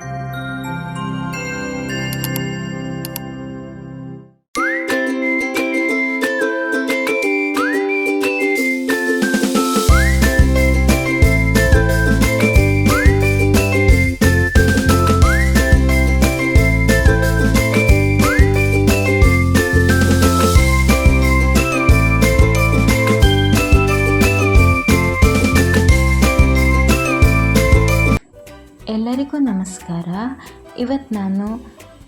Música ನಮಸ್ಕಾರ. ಇವತ್ತು ನಾನು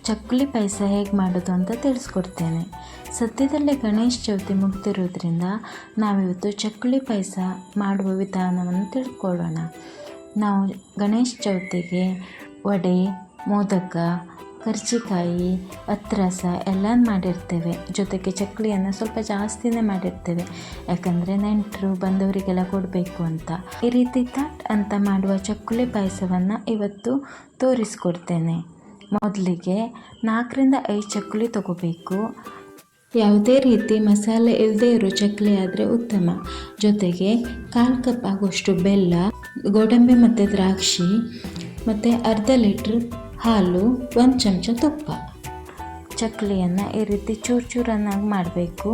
ಚಕ್ಕುಲಿ ಪಾಯಸ ಹೇಗೆ ಮಾಡೋದು ಅಂತ ತಿಳಿಸ್ಕೊಡ್ತೇನೆ. ಸದ್ಯದಲ್ಲೇ ಗಣೇಶ ಚೌತಿ ಮುಗ್ದಿರೋದ್ರಿಂದ ನಾವಿವತ್ತು ಚಕ್ಕುಲಿ ಪಾಯಸ ಮಾಡುವ ವಿಧಾನವನ್ನು ತಿಳ್ಕೊಳ್ಳೋಣ. ನಾವು ಗಣೇಶ ಚೌತಿಗೆ ವಡೆ, ಮೋದಕ, ಕರ್ಜಿಕಾಯಿ, ಅತ್ರಸ ಎಲ್ಲ ಮಾಡಿರ್ತೇವೆ. ಜೊತೆಗೆ ಚಕ್ಕುಲಿಯನ್ನು ಸ್ವಲ್ಪ ಜಾಸ್ತಿನೇ ಮಾಡಿರ್ತೇವೆ. ಯಾಕಂದರೆ ನೆಂಟರು, ಬಂದವರಿಗೆಲ್ಲ ಕೊಡಬೇಕು ಅಂತ. ಈ ರೀತಿ ಅಂತ ಮಾಡುವ ಚಕ್ಕುಲಿ ಪಾಯಸವನ್ನು ಇವತ್ತು ತೋರಿಸ್ಕೊಡ್ತೇನೆ. ಮೊದಲಿಗೆ ನಾಲ್ಕರಿಂದ ಐದು ಚಕ್ಕುಲಿ ತಗೋಬೇಕು. ಯಾವುದೇ ರೀತಿ ಮಸಾಲೆ ಇಲ್ಲದೇ ಇರೋ ಚಕ್ಕಲಿ ಆದರೆ ಉತ್ತಮ. ಜೊತೆಗೆ ಕಾಲು ಕಪ್ ಆಗುವಷ್ಟು ಬೆಲ್ಲ, ಗೋಡಂಬಿ ಮತ್ತು ದ್ರಾಕ್ಷಿ ಮತ್ತು ಅರ್ಧ ಲೀಟ್ರ್ ಹಾಲು, ಒಂದು ಚಮಚ ತುಪ್ಪ. ಚಕ್ಕಲಿಯನ್ನು ಈ ರೀತಿ ಚೂರು ಚೂರನ್ನಾಗಿ ಮಾಡಬೇಕು.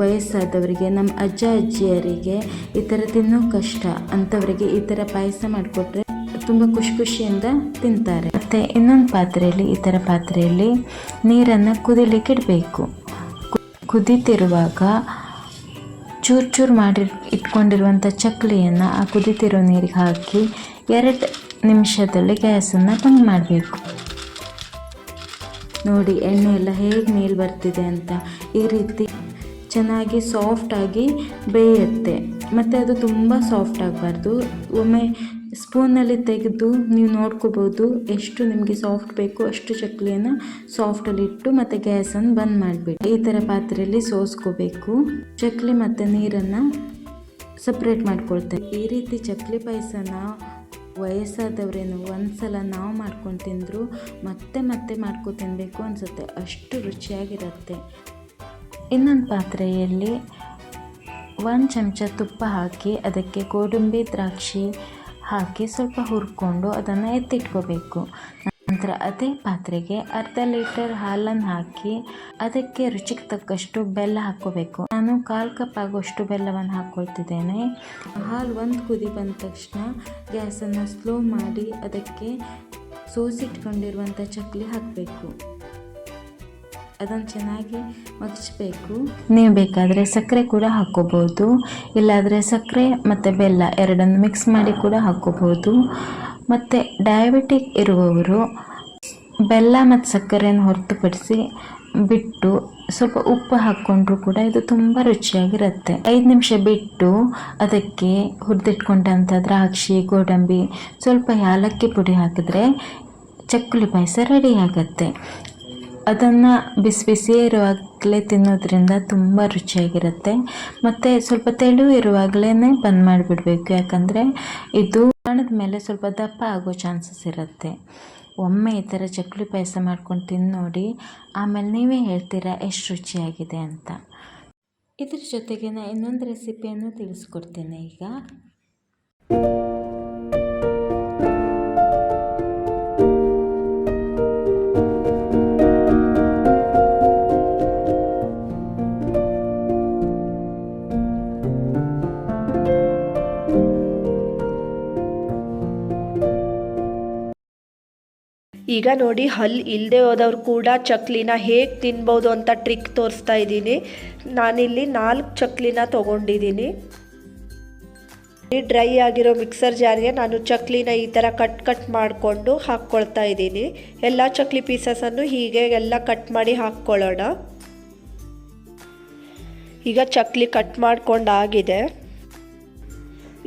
ವಯಸ್ಸಾದವರಿಗೆ ನಮ್ಮ ಅಜ್ಜ ಅಜ್ಜಿಯರಿಗೆ ಈ ಥರ ತಿನ್ನೋ ಕಷ್ಟ, ಅಂಥವರಿಗೆ ಈ ಥರ ಪಾಯಸ ಮಾಡಿಕೊಟ್ರೆ ತುಂಬ ಖುಷಿ ಖುಷಿಯಿಂದ ತಿಂತಾರೆ. ಮತ್ತು ಇನ್ನೊಂದು ಪಾತ್ರೆಯಲ್ಲಿ, ಈ ಥರ ಪಾತ್ರೆಯಲ್ಲಿ ನೀರನ್ನು ಕುದಿಲಿಕ್ಕೆ ಇಡಬೇಕು. ಕುದೀತಿರುವಾಗ ಚೂರು ಚೂರು ಮಾಡಿ ಇಟ್ಕೊಂಡಿರುವಂಥ ಚಕ್ಲಿಯನ್ನು ಆ ಕುದೀತಿರೋ ನೀರಿಗೆ ಹಾಕಿ ಎರಡು ನಿಮಿಷದಲ್ಲಿ ಗ್ಯಾಸನ್ನು ಬಂದ್ ಮಾಡಬೇಕು. ನೋಡಿ, ಎಣ್ಣೆ ಎಲ್ಲ ಹೇಗೆ ಮೇಲೆ ಬರ್ತಿದೆ ಅಂತ ಈ ರೀತಿ ಚೆನ್ನಾಗಿ ಸಾಫ್ಟಾಗಿ ಬೇಯುತ್ತೆ. ಮತ್ತು ಅದು ತುಂಬ ಸಾಫ್ಟ್ ಆಗಬಾರ್ದು. ಒಮ್ಮೆ ಸ್ಪೂನಲ್ಲಿ ತೆಗೆದು ನೀವು ನೋಡ್ಕೋಬೋದು ಎಷ್ಟು ನಿಮಗೆ ಸಾಫ್ಟ್ ಬೇಕು ಅಷ್ಟು ಚಕ್ಲಿಯನ್ನು ಸಾಫ್ಟಲ್ಲಿ ಇಟ್ಟು ಮತ್ತು ಗ್ಯಾಸನ್ನು ಬಂದ್ ಮಾಡಿಬಿಡಿ. ಈ ಥರ ಪಾತ್ರೆಯಲ್ಲಿ ಸೋಸ್ಕೋಬೇಕು. ಚಕ್ಲಿ ಮತ್ತು ನೀರನ್ನು ಸಪ್ರೇಟ್ ಮಾಡ್ಕೊಳ್ತೇವೆ. ಈ ರೀತಿ ಚಕ್ಲಿ ಪಾಯಸನ ವಯಸ್ಸಾದವರೇನು ಒಂದ್ಸಲ ನಾವು ಮಾಡ್ಕೊಂಡು ತಿಂದರೂ ಮತ್ತೆ ಮತ್ತೆ ಮಾಡ್ಕೊ ತಿನ್ನಬೇಕು ಅನಿಸುತ್ತೆ. ಅಷ್ಟು ರುಚಿಯಾಗಿರುತ್ತೆ. ಇನ್ನೊಂದು ಪಾತ್ರೆಯಲ್ಲಿ ಒಂದು ಚಮಚ ತುಪ್ಪ ಹಾಕಿ, ಅದಕ್ಕೆ ಗೋಡಂಬಿ ದ್ರಾಕ್ಷಿ ಹಾಕಿ ಸ್ವಲ್ಪ ಹುರ್ಕೊಂಡು ಅದನ್ನು ಎತ್ತಿಟ್ಕೋಬೇಕು. ನಂತರ ಅದೇ ಪಾತ್ರೆಗೆ ಅರ್ಧ ಲೀಟರ್ ಹಾಲನ್ನು ಹಾಕಿ, ಅದಕ್ಕೆ ರುಚಿಗೆ ತಕ್ಕಷ್ಟು ಬೆಲ್ಲ ಹಾಕ್ಕೋಬೇಕು. ನಾನು ಕಾಲು ಕಪ್ ಆಗುವಷ್ಟು ಬೆಲ್ಲವನ್ನು ಹಾಕ್ಕೊಳ್ತಿದ್ದೇನೆ. ಹಾಲು ಒಂದು ಕುದಿ ಬಂದ ತಕ್ಷಣ ಗ್ಯಾಸನ್ನು ಸ್ಲೋ ಮಾಡಿ, ಅದಕ್ಕೆ ಸೋಸಿಟ್ಕೊಂಡಿರುವಂಥ ಚಕ್ಕಲಿ ಹಾಕಬೇಕು. ಅದನ್ನು ಚೆನ್ನಾಗಿ ಮಗ್ಚಬೇಕು. ನೀವು ಬೇಕಾದರೆ ಸಕ್ಕರೆ ಕೂಡ ಹಾಕ್ಕೋಬೋದು. ಇಲ್ಲಾದರೆ ಸಕ್ಕರೆ ಮತ್ತು ಬೆಲ್ಲ ಎರಡನ್ನು ಮಿಕ್ಸ್ ಮಾಡಿ ಕೂಡ ಹಾಕ್ಕೋಬೋದು. ಮತ್ತು ಡಯಾಬಿಟಿಕ್ ಇರುವವರು ಬೆಲ್ಲ ಮತ್ತು ಸಕ್ಕರೆಯನ್ನು ಹೊರತುಪಡಿಸಿ ಬಿಟ್ಟು ಸ್ವಲ್ಪ ಉಪ್ಪು ಹಾಕ್ಕೊಂಡ್ರೂ ಕೂಡ ಇದು ತುಂಬ ರುಚಿಯಾಗಿರುತ್ತೆ. ಐದು ನಿಮಿಷ ಬಿಟ್ಟು ಅದಕ್ಕೆ ಹುರಿದಿಟ್ಕೊಂಡಂಥ ದ್ರಾಕ್ಷಿ, ಗೋಡಂಬಿ, ಸ್ವಲ್ಪ ಯಾಲಕ್ಕಿ ಪುಡಿ ಹಾಕಿದ್ರೆ ಚಕ್ಕುಲಿ ಪಾಯಸ ರೆಡಿ ಆಗುತ್ತೆ. ಅದನ್ನು ಬಿಸಿ ಬಿಸಿಯೇ ಇರುವಾಗಲೇ ತಿನ್ನೋದ್ರಿಂದ ತುಂಬ ರುಚಿಯಾಗಿರುತ್ತೆ. ಮತ್ತು ಸ್ವಲ್ಪ ತೆಳು ಇರುವಾಗಲೇ ಬಂದ್ ಮಾಡಿಬಿಡಬೇಕು. ಯಾಕಂದರೆ ಇದು ಹಣದ ಮೇಲೆ ಸ್ವಲ್ಪ ದಪ್ಪ ಆಗೋ ಚಾನ್ಸಸ್ ಇರುತ್ತೆ. ಒಮ್ಮೆ ಈ ಥರ ಚಕ್ಕುಲಿ ಪಾಯಸ ಮಾಡ್ಕೊಂಡು ತಿಂದು ನೋಡಿ, ಆಮೇಲೆ ನೀವೇ ಹೇಳ್ತೀರಾ ಎಷ್ಟು ರುಚಿಯಾಗಿದೆ ಅಂತ. ಇದ್ರ ಜೊತೆಗೆ ನಾನು ಇನ್ನೊಂದು ರೆಸಿಪಿಯನ್ನು ತಿಳಿಸ್ಕೊಡ್ತೇನೆ ಈಗ. ಈಗ ನೋಡಿ, ಹಲ್ ಇಲ್ಲದೆ ಹೋದವ್ರು ಕೂಡ ಚಕ್ಲಿನ ಹೇಗೆ ತಿನ್ಬೋದು ಅಂತ ಟ್ರಿಕ್ ತೋರಿಸ್ತಾ ಇದ್ದೀನಿ. ನಾನಿಲ್ಲಿ ನಾಲ್ಕು ಚಕ್ಲಿನ ತೊಗೊಂಡಿದ್ದೀನಿ. ಡ್ರೈ ಆಗಿರೋ ಮಿಕ್ಸರ್ ಜಾರ್ಗೆ ನಾನು ಚಕ್ಲಿನ ಈ ಥರ ಕಟ್ ಕಟ್ ಮಾಡಿಕೊಂಡು ಹಾಕ್ಕೊಳ್ತಾ ಇದ್ದೀನಿ. ಎಲ್ಲ ಚಕ್ಲಿ ಪೀಸಸನ್ನು ಹೀಗೆ ಎಲ್ಲ ಕಟ್ ಮಾಡಿ ಹಾಕ್ಕೊಳ್ಳೋಣ. ಈಗ ಚಕ್ಲಿ ಕಟ್ ಮಾಡ್ಕೊಂಡಾಗಿದೆ.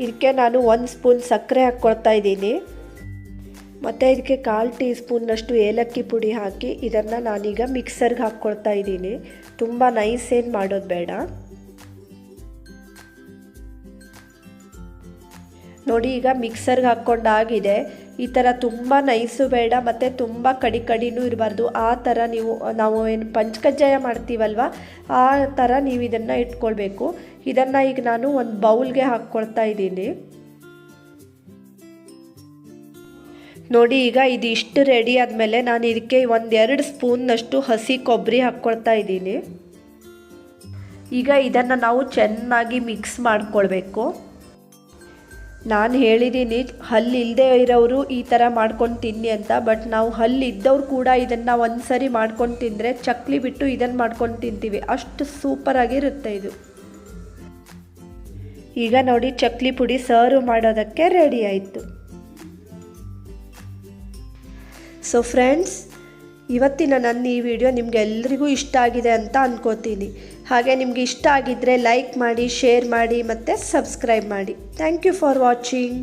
ಇದಕ್ಕೆ ನಾನು ಒಂದು ಸ್ಪೂನ್ ಸಕ್ಕರೆ ಹಾಕ್ಕೊಳ್ತಾ ಇದ್ದೀನಿ. ಮತ್ತು ಇದಕ್ಕೆ ಕಾಲು ಟೀ ಸ್ಪೂನ್ನಷ್ಟು ಏಲಕ್ಕಿ ಪುಡಿ ಹಾಕಿ ಇದನ್ನು ನಾನೀಗ ಮಿಕ್ಸರ್ಗೆ ಹಾಕ್ಕೊಳ್ತಾ ಇದ್ದೀನಿ. ತುಂಬ ನೈಸ್ ಏನು ಮಾಡೋದು ಬೇಡ. ನೋಡಿ, ಈಗ ಮಿಕ್ಸರ್ಗೆ ಹಾಕ್ಕೊಂಡಾಗಿದೆ. ಈ ಥರ ತುಂಬ ನೈಸು ಬೇಡ, ಮತ್ತು ತುಂಬ ಕಡಿ ಕಡಿನೂ ಇರಬಾರ್ದು. ಆ ಥರ ನೀವು, ನಾವು ಏನು ಪಂಚಕಜ್ಜಾಯ ಮಾಡ್ತೀವಲ್ವ, ಆ ಥರ ನೀವು ಇದನ್ನು ಇಟ್ಕೊಳ್ಬೇಕು. ಇದನ್ನು ಈಗ ನಾನು ಒಂದು ಬೌಲ್ಗೆ ಹಾಕ್ಕೊಳ್ತಾ ಇದ್ದೀನಿ. ನೋಡಿ, ಈಗ ಇದು ಇಷ್ಟು ರೆಡಿ ಆದಮೇಲೆ ನಾನು ಇದಕ್ಕೆ ಒಂದೆರಡು ಸ್ಪೂನ್ನಷ್ಟು ಹಸಿ ಕೊಬ್ಬರಿ ಹಾಕ್ಕೊಳ್ತಾ ಇದ್ದೀನಿ. ಈಗ ಇದನ್ನು ನಾವು ಚೆನ್ನಾಗಿ ಮಿಕ್ಸ್ ಮಾಡಿಕೊಳ್ಬೇಕು. ನಾನು ಹೇಳಿದ್ದೀನಿ ಹಲ್ಲು ಇಲ್ಲದೆ ಇರೋರು ಈ ಥರ ಮಾಡ್ಕೊಂಡು ತಿನ್ನಿ ಅಂತ ಬಟ್ ನಾವು ಹಲ್ಲು ಇದ್ದವ್ರು ಕೂಡ ಇದನ್ನು ಒಂದು ಸರಿ ಮಾಡ್ಕೊಂಡು ತಿಂದರೆ ಚಕ್ಲಿ ಬಿಟ್ಟು ಇದನ್ನು ಮಾಡ್ಕೊಂಡು ತಿಂತೀವಿ. ಅಷ್ಟು ಸೂಪರಾಗಿರುತ್ತೆ ಇದು. ಈಗ ನೋಡಿ, ಚಕ್ಲಿ ಪುಡಿ ಸರ್ವ್ ಮಾಡೋದಕ್ಕೆ ರೆಡಿ ಆಯಿತು. ಸೊ ಫ್ರೆಂಡ್ಸ್ ಇವತ್ತಿನ ನನ್ನ ಈ ವಿಡಿಯೋ ನಿಮಗೆಲ್ಲರಿಗೂ ಇಷ್ಟ ಆಗಿದೆ ಅಂತ ಅಂದ್ಕೋತೀನಿ ಹಾಗೆ ನಿಮಗೆ ಇಷ್ಟ ಆಗಿದ್ದರೆ ಲೈಕ್ ಮಾಡಿ ಶೇರ್ ಮಾಡಿ ಮತ್ತು ಸಬ್ಸ್ಕ್ರೈಬ್ ಮಾಡಿ. Thank you for watching